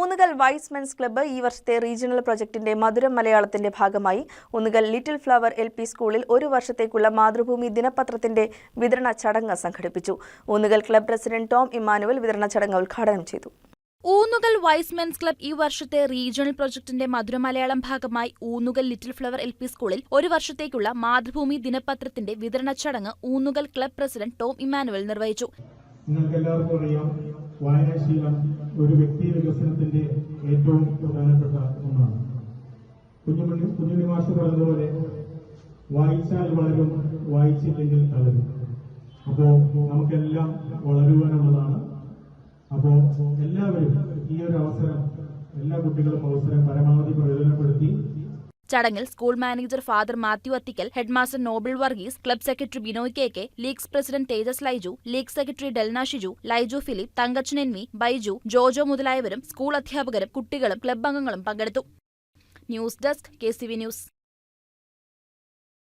Oonnukal vice men's club ഈ വർഷത്തെ regional പ്രൊജക്ടിന്റെ മധുരം മലയാളത്തിന്റെ ഭാഗമായി. Oonnukal little flower L P സ്കൂളിൽ ഒരു വർഷത്തേക്കുള്ള മാതൃഭൂമി ദിനപത്രത്തിന്റെ വിതരണ ചടങ്ങ് സംഘടിപ്പിച്ചു. Oonnukal club president Tom Emmanuel വിതരണ ചടങ്ങ് ഉദ്ഘാടനം ചെയ്തു. ഊന്നുകൽ വൈസ് മെൻസ് ക്ലബ് ഈ വർഷത്തെ റീജിയണൽ പ്രൊജക്ടിന്റെ മധുരമലയാളം ഭാഗമായി Oonnukal little flower L P സ്കൂളിൽ ഒരു വർഷത്തേക്കുള്ള മാതൃഭൂമി ദിനപത്രത്തിന്റെ വിതരണ ചടങ്ങ് Oonnukal club president Tom Emmanuel നിർവഹിച്ചു. ഒരു വ്യക്തി വികസനത്തിന്റെ ഏറ്റവും പ്രധാനപ്പെട്ട ഒന്നാണ്. കുഞ്ഞുമണി കുഞ്ഞുണ്ണി മാഷ് പറഞ്ഞതുപോലെ വായിച്ചാൽ വളരും വായിച്ചില്ലെങ്കിൽ തളരും. അപ്പോ നമുക്കെല്ലാം വളരുവാനുള്ളതാണ്. അപ്പോ എല്ലാവരും ഈ ഒരു അവസരം എല്ലാ കുട്ടികളും അവസരം പരമാവധി പ്രയോജനപ്പെടുത്തി ചടങ്ങിൽ school manager father Mathew Athikkal headmaster Noble Varghese club secretary Binoy K K leagues president Thejas Laiju league secretary Delna Shiju Laiju Philip Thankachan N V Baiju Jojo മുതലായവരും school അധ്യാപകരും കുട്ടികളും ക്ലബ് അംഗങ്ങളും പങ്കെടുത്തു. News desk K news.